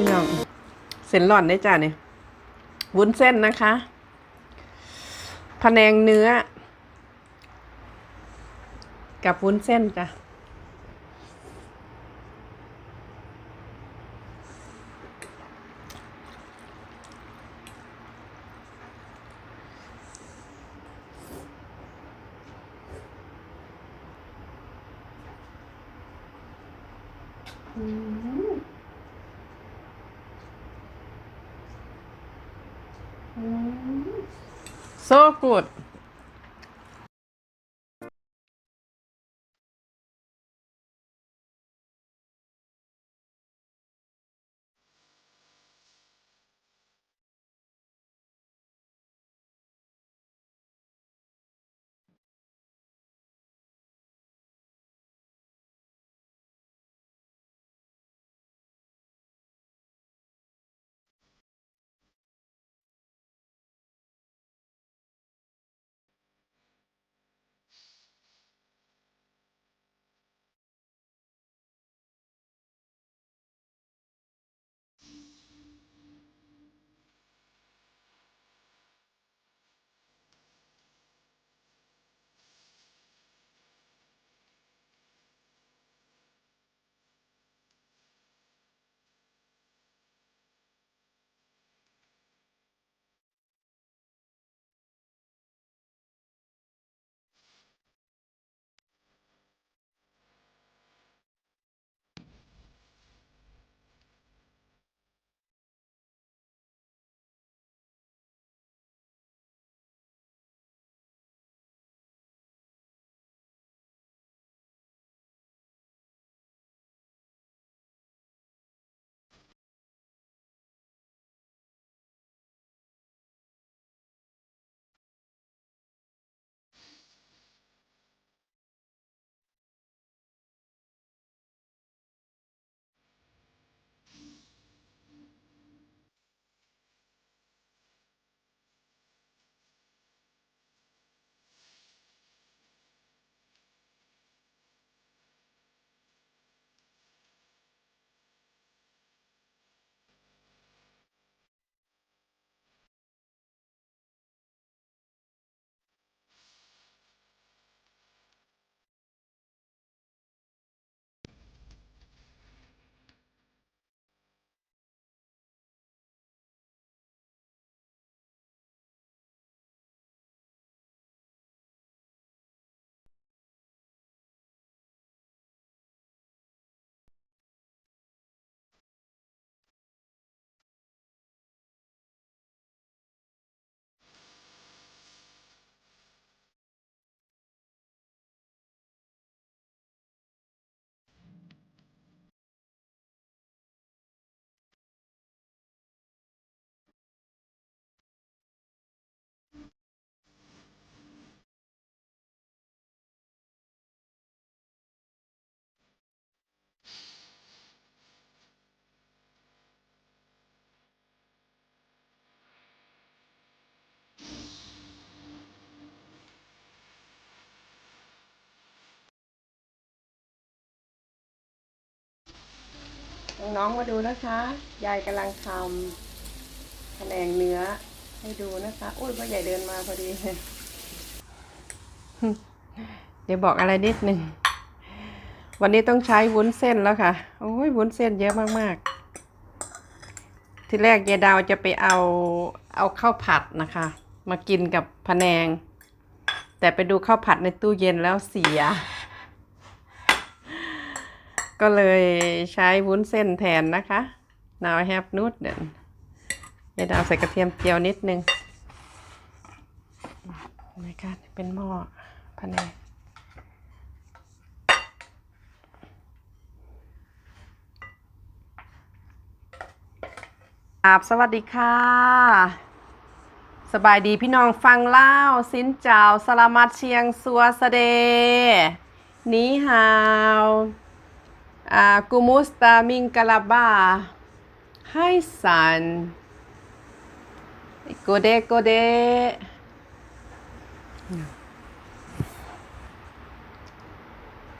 พี่น้อง เส้นหล่อนได้จ้ะเนี่ยวุ้นเส้นนะคะพะแนงเนื้อ กับวุ้นเส้นจ้ะ so good น้องมาดูนะคะ ยายกำลังทำแผนงเนื้อให้ดูนะคะโอ้ยพ่อใหญ่เดินมาพอดี เดี๋ยวบอกอะไรนิดหนึ่ง วันนี้ต้องใช้วุ้นเส้นแล้วค่ะ โอ้ยวุ้นเส้นเยอะมากๆ ที่แรกยายดาวจะไปเอาเอาข้าวผัดนะคะ มากินกับพนง แต่ไปดูข้าวผัดในตู้เย็นแล้วเสีย ก็เลยใช้วุ้นเส้นแทนนะคะ now I have noodle เดี๋ยวเอาใส่กระเทียมเจียวนิดนึงนะคะเป็นหม้อพะแนงอาบสวัสดีค่ะ สบายดีพี่น้องฟังเล่าสินเจ้าสลามัดเชียงสัวสเดนีฮาว กูมุสตามิงกาลาบาให้สันโกเดโกเด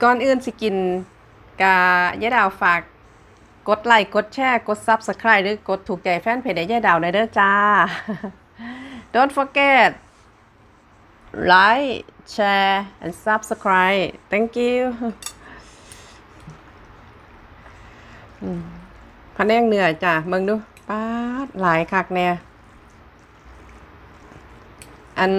ก่อนอื่นสิกินกายะดาวฝาก กดไลค์ กดแชร์ กด Subscribe หรือกดถูกใจแฟนเพจได้ยายดาวได้เด้อจ้า Don't forget like share and subscribe thank you อืมพะแนงเหนื่อยจ้ะเบิ่งดูป๊าดหลายคักแน่อัน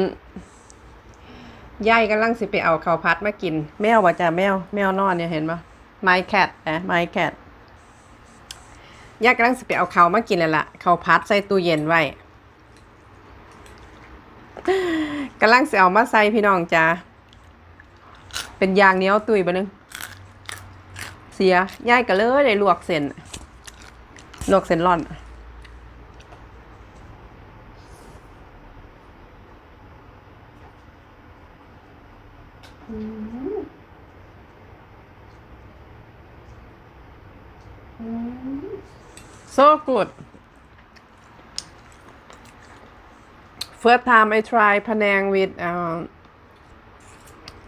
ยายกำลังสิไปเอาข้าวพัดมากิน แมวว่าจ้ะแมว แมวนอนเนี่ยเห็นปะ my cat นะ my cat ยายกำลังสิไปเอาข้าวมากินแล้วล่ะข้าวพัดใส่ตู้เย็นไว้กำลังสิเอามาใส่พี่น้องจ้าเป็นยางเนียวตุยบะนึง เสียย่ายกันเลยได้ลวกเส้นลวกเส้นร่อนโซกูด first time I try พะแนงวิต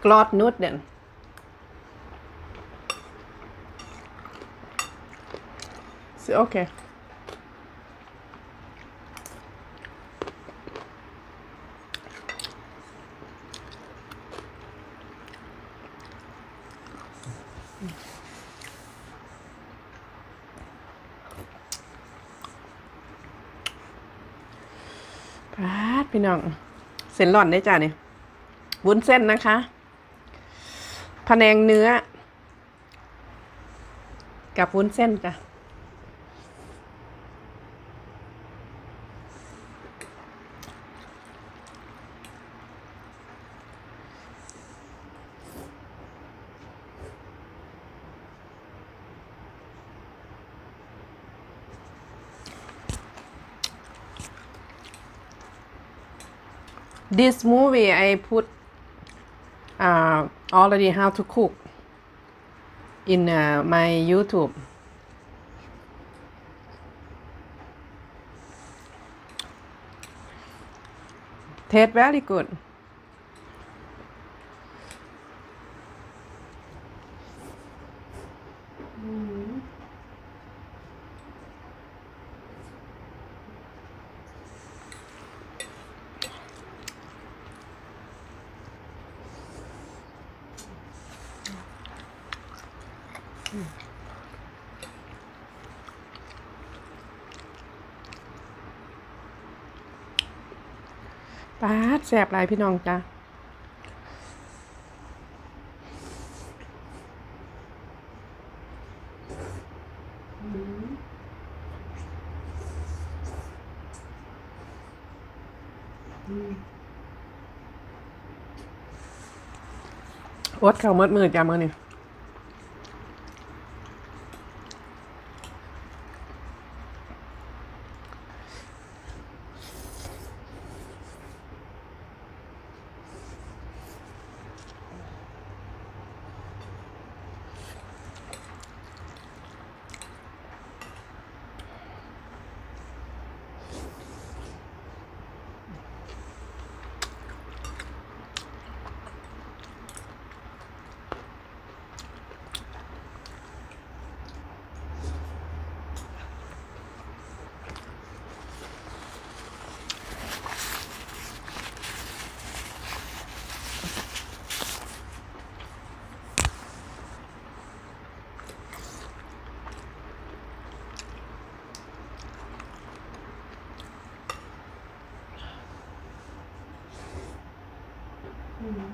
กลอดนูดเด่น so okay พาดพี่น้อง เส้นหล่อนได้จ้ะเนี่ยวุ้นเส้นนะคะพะแนงเนื้อ กับวุ้นเส้นจ้ะ this movie I put uh, already how to cook in uh, my YouTube. Taste very good. ปาดแสบหลายพี่น้องจ้ะอดเข่าวมืดมือจ้ะมือนี่ อืม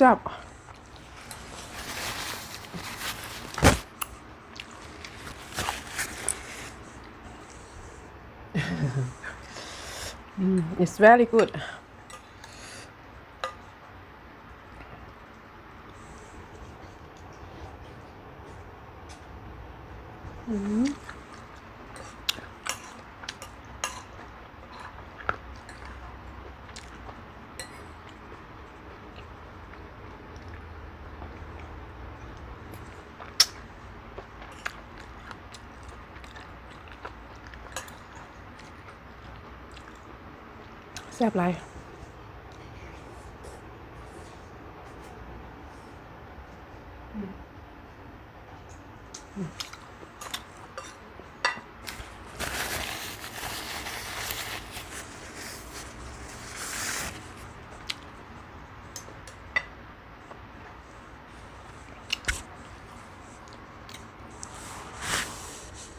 จับ Mm, it's very good. Mm. แซ่บไร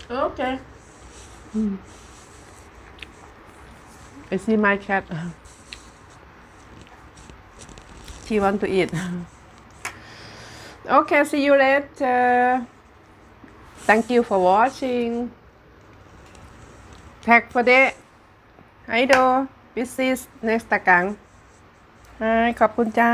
โอเค I see my cat. She want to eat. Okay, see you later. Thank you for watching. Tag for day. Hi do. This is next ตะกัง Hi ขอบคุณจ้า